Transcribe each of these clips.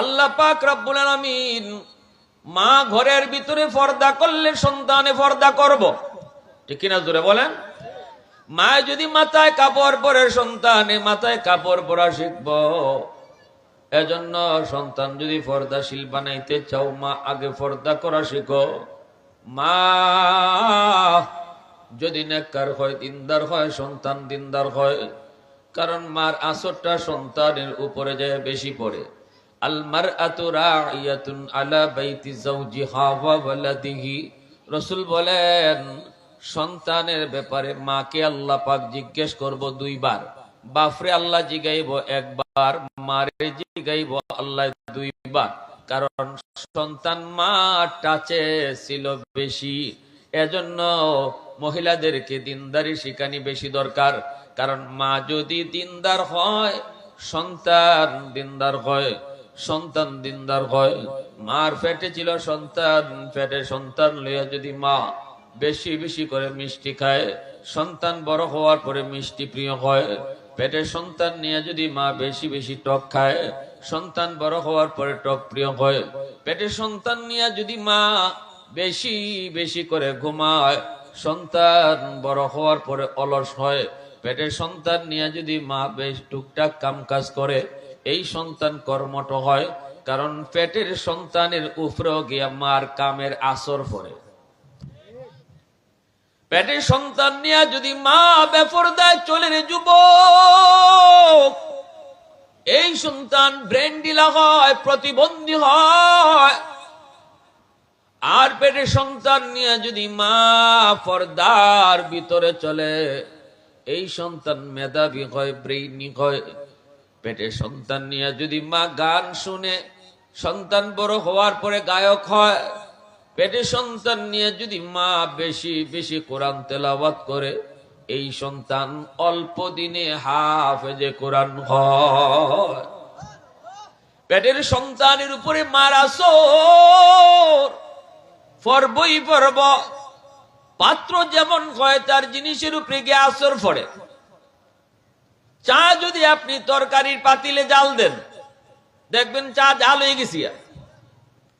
আল্লাহ পাক রব্বুল আলামিন মা ঘরের ভিতরে পর্দা করলে সন্তানে পর্দা করব। ঠিক কিনা জোরে বলেন? মা যদি মাথায় কাপড় পরে সন্তানে মাথায় কাপড় পরা শিখব। এজন্য সন্তান যদি পর্দাশীল বানাইতে চাও, মা আগে পর্দা করা শিখো। মা, যদি নেককার হয়, দিনদার হয়, সন্তান দিনদার হয়, কারণ মার আসরটা সন্তানের উপরে যায়, বেশি পড়ে। আলা বাইতি রাসূল বলেন, সন্তানের ব্যাপারে মাকে আল্লাহ পাক জিজ্ঞেস করব দুইবার। বাফরে আল্লাহ জিগাইব একবার, মারে জিগাইব আল্লাহ দুইবার। কারণ সন্তান মা টাচে ছিল বেশি। এজন্য মহিলাদেরকে দিনদারি শিখানি বেশি দরকার। কারণ মা যদি দিনদার হয়, সন্তান দিনদার হয়। সন্তান দিনদার হয়। মার পেটে ছিল সন্তান পেটে সন্তান লইয়া যদি মা বেশি বেশি করে মিষ্টি খায়, সন্তান বড় হওয়ার পরে মিষ্টি প্রিয় হয়। পেটে সন্তান নিয়ে যদি মা বেশি বেশি টক খায়, সন্তান বড় হওয়ার পরে টক প্রিয় হয়। পেটে সন্তান নিয়ে যদি মা বেশি বেশি করে ঘুমায়, সন্তান বড় হওয়ার পরে অলস হয়। পেটে সন্তান নিয়ে যদি মা বেশ টুকটাক কাম কাজ করে এই সন্তান কর্মঠ হয় কারণ পেটের সন্তানের উপরেও গিয়া মার কামের আসর পড়ে। পেটের সন্তান নিয়ে যদি মা বেফরদায় চলে রে যুব এই সন্তান ব্রেন ডিলা হয়, প্রতিবন্ধী হয়। আর পেটে সন্তান নিয়ে যদি মা পর্দার ভিতরে চলে, এই সন্তান মেধাবী হয়, ব্রেইনি হয় পেটে সন্তান নিয়ে যদি মা গান শুনে সন্তান বড় হওয়ার পরে গায়ক হয়, পেটে সন্তান নিয়ে যদি মা বেশি বেশি কোরআন তেলাওয়াত করে, এই সন্তান অল্প দিনে হাফেজে কোরআন হয়। পেটের সন্তানের উপরে মারা সোর পর্বই পর্ব, পাত্র যেমন হয় তার জিনিসের উপরে গিয়ে আসর পড়ে। চা যদি আপনি তরকারির পাতিলে জাল দেন, দেখবেন চা জাল হয়ে গেছি।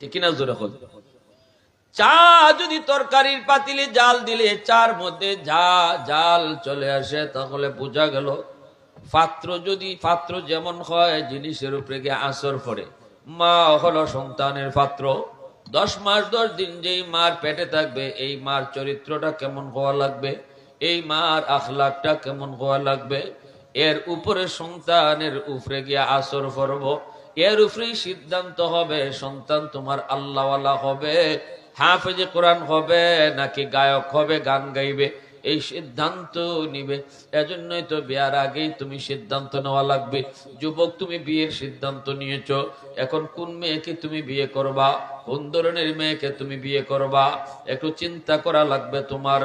ঠিক কিনা জোরে হল চা যদি তরকারির পাতিলে জাল দিলে চার মধ্যে যা জাল চলে আসে, তাহলে বোঝা গেল পাত্র যদি, পাত্র যেমন হয়, জিনিসের উপরে গিয়ে আসর পড়ে। মা হলো সন্তানের পাত্র। দশ মাস, দশ দিন যেই মার পেটে থাকবে, এই মার চরিত্রটা কেমন হওয়া লাগবে? এই মার আখলাকটা কেমন হওয়া লাগবে? এর উপরে সন্তানের উপরে গিয়ে আসর করব এর উপরেই সিদ্ধান্ত হবে, সন্তান তোমার আল্লাহওয়ালা হবে, হাফেজে কোরআন হবে, নাকি গায়ক হবে, গান গাইবে। এই সিদ্ধান্ত নিবে। এজন্যই তো বিয়ার আগেই তুমি সিদ্ধান্ত নেওয়া লাগবে। যুবক, তুমি বিয়ের সিদ্ধান্ত নিয়েছ। এখন কোন মেয়েকে তুমি বিয়ে করবা? কোন ধরনের মেয়েকে তুমি বিয়ে করবা? একটু চিন্তা করা লাগবে তোমার।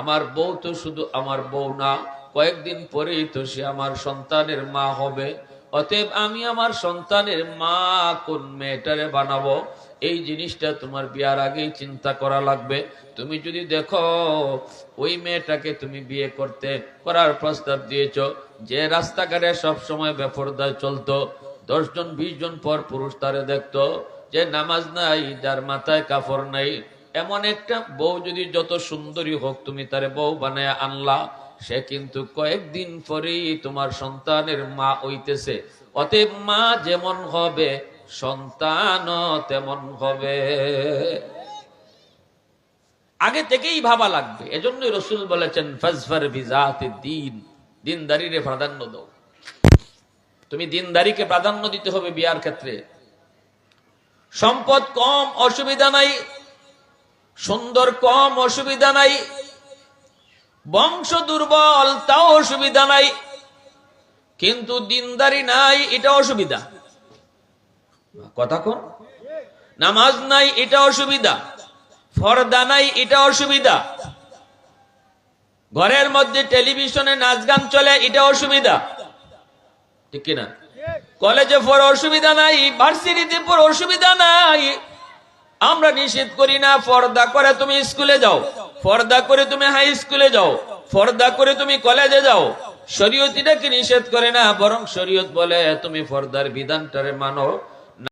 আমার বউ তো শুধু আমার বউ না কয়েকদিন পরেই তো সে আমার সন্তানের মা হবে। অতএব আমি আমার সন্তানের মা কোন মেয়েটারে বানাবো? এই জিনিসটা তোমার বিয়ার আগেই চিন্তা করা লাগবে। তুমি যদি দেখো ওই মেয়েটাকে তুমি বিয়ে করতে, করার প্রস্তাব দিয়েছ, যে রাস্তাঘাটে সব সময় বেপরদায় চলতো, দশজন বিশ জন পর পুরুষ তারে দেখতো, যে নামাজ নাই, যার মাথায় কাপড় নাই, এমন একটা বউ যদি যত সুন্দরী হোক তুমি তারে বউ বানায় আনলা সে কিন্তু কয়েকদিন পরেই তোমার সন্তানের মা হইতেছে। অতএব মা যেমন হবে সন্তান তেমন হবে। আগে থেকেই ভাবা লাগবে। এজন্যই রসুল বলেছেন, ফজফর বিজাতে দিন দিনদারিরে প্রাধান্য দাও। তুমি দিনদারিকে প্রাধান্য দিতে হবে বিয়ার ক্ষেত্রে। সম্পদ কম, অসুবিধা নাই। সুন্দর কম, অসুবিধা নাই। বংশ দুর্বল, তাও অসুবিধা নাই। কিন্তু দিনদারি নাই, এটা অসুবিধা। কথা কোন। নামাজ নাই, এটা অসুবিধা। ফরদা নাই, এটা অসুবিধা। ঘরের মধ্যে টেলিভিশনে নাচ গান চলে, এটা অসুবিধা। ঠিক কিনা কলেজে পড়ে অসুবিধা নাই, ভার্সিটিতে পড়ে অসুবিধা নাই। আমরা নিষেধ করি না পর্দা করে তুমি স্কুলে যাও। পর্দা করে তুমি হাই স্কুলে যাও, ফর্দা করে তুমি কলেজে যাও। শরীয়ত এটাকে নিষেধ করে না? বরং শরীয়ত বলে, তুমি ফর্দার বিধানটারে মানো।